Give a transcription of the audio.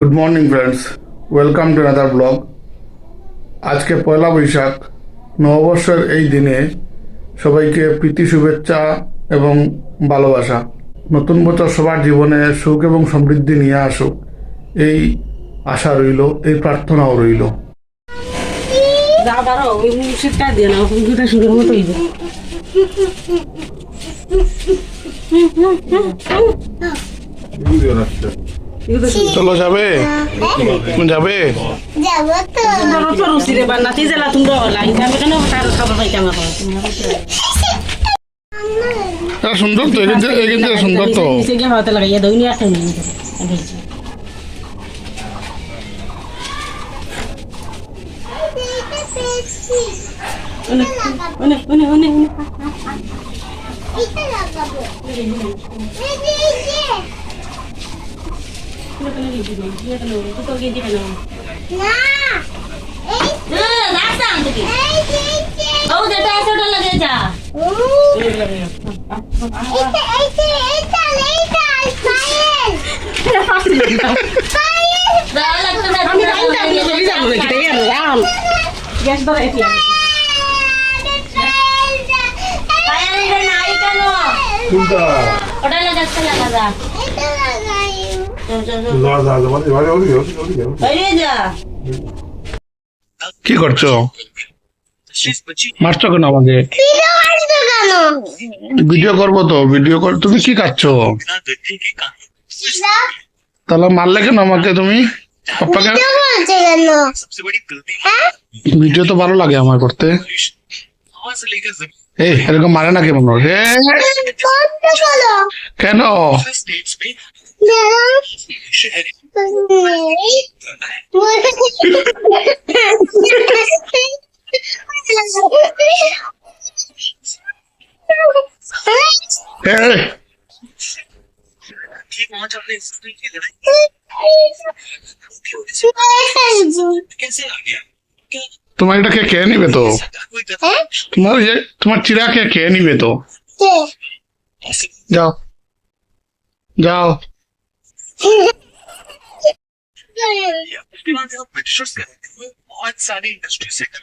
Good morning friends welcome to another blog আজকে পয়লা বৈশাখ নববর্ষের এই দিনে সবাইকে প্রীতি শুভেচ্ছা এবং ভালোবাসা। নতুন বছর সবার জীবনে সুখ এবং সমৃদ্ধি নিয়ে আসুক এই আশা রইল এই প্রার্থনাও রইল। দিয়ে না দুটা সুন্দর মতো হইবে চলো যাবে যাবে যাবো তো সুন্দর তো রুচি রে বা নাতি জেলা তুমি লাইন আমি কেন তার খাবার পাইতাম না এটা সুন্দর তো এখান থেকে এখান থেকে সুন্দর তো নিচে গিয়ে হাতে লাগাইয়া দই নিয়ে একটা নিয়ে এইটা পেয়েছি অনেক অনেক অনেক অনেক গ্যাস ধরে এটি ওটা লাগাচ্ছে লাগা কি করছ? মারছো কেন আমাকে? ভিডিও কেন করব তো, ভিডিও কর তুমি কি খাচ্ছো? তাহলে মারলে কেন আমাকে তুমি? ভিডিও কেন তো ভালো লাগে আমার করতে। এই, এরকম মারে না কেমন রে तुम्हारे क्या कहनी में तो? तुम्हारे ये तुम्हारा चिड़ा क्या कहनी में तो? जाओ। जाओ। yeah, 51 of British sector, one sari industry sector.